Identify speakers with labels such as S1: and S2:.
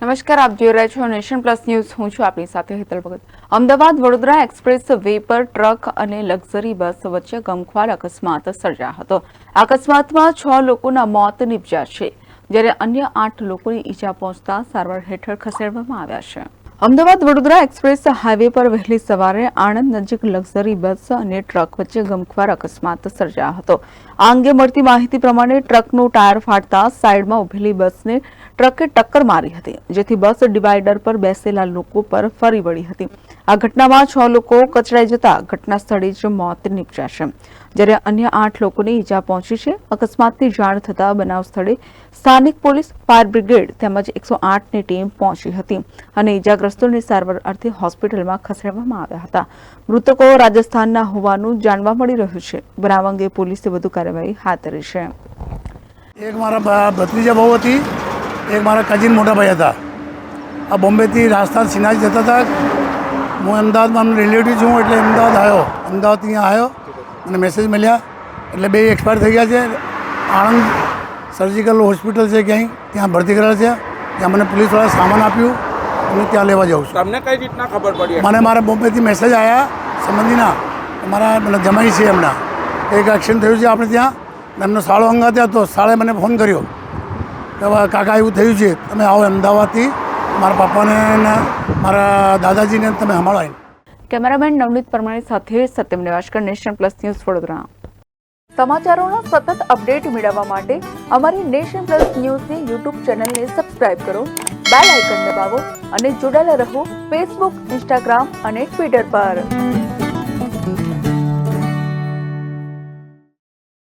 S1: નમસ્કાર, આપ જોઈ રહ્યા છો નેશન પ્લસ ન્યૂઝ. હું છું આપણી સાથે હેતલ ભગત. અમદાવાદ વડોદરા એક્સપ્રેસ વે પર ટ્રક અને લક્ઝરી બસ વચ્ચે ગમખ્વાર અકસ્માત સર્જાયો હતો. અકસ્માતમાં છ લોકોના મોત નિપજ્યા છે, જ્યારે અન્ય આઠ લોકોને ઈજા પહોંચતા સારવાર હેઠળ ખસેડવામાં આવ્યા છે. અમદાવાદ વડોદરા એક્સપ્રેસ હાઈવે પર વહેલી સવારે આણંદ નજીક લક્ઝરી બસ અને ટ્રક વચ્ચે ગમખ્વાર અકસ્માત સર્જાયો હતો. આ અંગે મળતી માહિતી પ્રમાણે ટ્રકનું ટાયર ફાટતા સાઈડમાં ઉભેલી બસને ટ્રકે ટક્કર મારી હતી, જેથી બસ ડિવાઈડર પર બેસેલા લોકો પર ફરી વળી હતી. આ ઘટનામાં છ લોકો કચડાઈ જતા ઘટના સ્થળે જ મોત નીપજ્યા છે. જ્યારે અન્ય આઠ લોકોને ઈજા પહોંચી છે, અકસ્માતની જાણ થતાં બનાવ સ્થળે સ્થાનિક પોલીસ, ફાયર બ્રિગેડ તેમજ એકસો આઠની ટીમ પહોંચી હતી અને ઈજાગ્રસ્તોને સારવાર અર્થે હોસ્પિટલમાં ખસેડવામાં આવ્યા હતા. મૃતકો રાજસ્થાનના હોવાનું જાણવા મળી રહ્યું છે. બનાવ અંગે પોલીસે વધુ કાર્યવાહી હાથ ધરી છે.
S2: એક મારા ભત્રીજા બહુ હતી, એક મારા કઝિન મોટા ભાઈ હતા. આ બોમ્બેથી રાજસ્થાન સિનાજ જતા હતા. હું અમદાવાદમાં અમને રિલેટિવ છું એટલે અમદાવાદ આવ્યો. અમદાવાદ અહીંયા આવ્યો અને મેસેજ મળ્યા. એટલે બે એક્સપાયર થઈ ગયા છે. આણંદ સર્જિકલ હોસ્પિટલ છે ક્યાંય ત્યાં ભરતી કરેલા છે. ત્યાં મને પોલીસવાળા સામાન આપ્યું અને ત્યાં લેવા જાઉં છું.
S3: તમને કઈ રીતના ખબર પડી?
S2: મને મારા બોમ્બેથી મેસેજ આવ્યા સંબંધીના. મારા મને જમાઈ છે એમના. એક એક્શન થયું છે આપણે ત્યાં. એમનો સાળો અંગાતે હતો. સાળે મને ફોન કર્યો. કે કાકા એવું થયું છે. તમે આવો અમદાવાદથી. મારા પપ્પાને મારા દાદાજીને તમે સંભાળો
S1: કેમેરામેન નવનીત પરમાણી સાથે Satyam Nevashkar nation plus news Vadodara. સમાચારોના સતત અપડેટ મેળવવા માટે અમારી નેશન પ્લસ ન્યૂઝની યુટ્યુબ ચેનલને સબસ્ક્રાઇબ કરો બેલ આઇકન દબાવો અને જોડાયેલા રહો ફેસબુક ઇન્સ્ટાગ્રામ અને ટ્વિટર પર.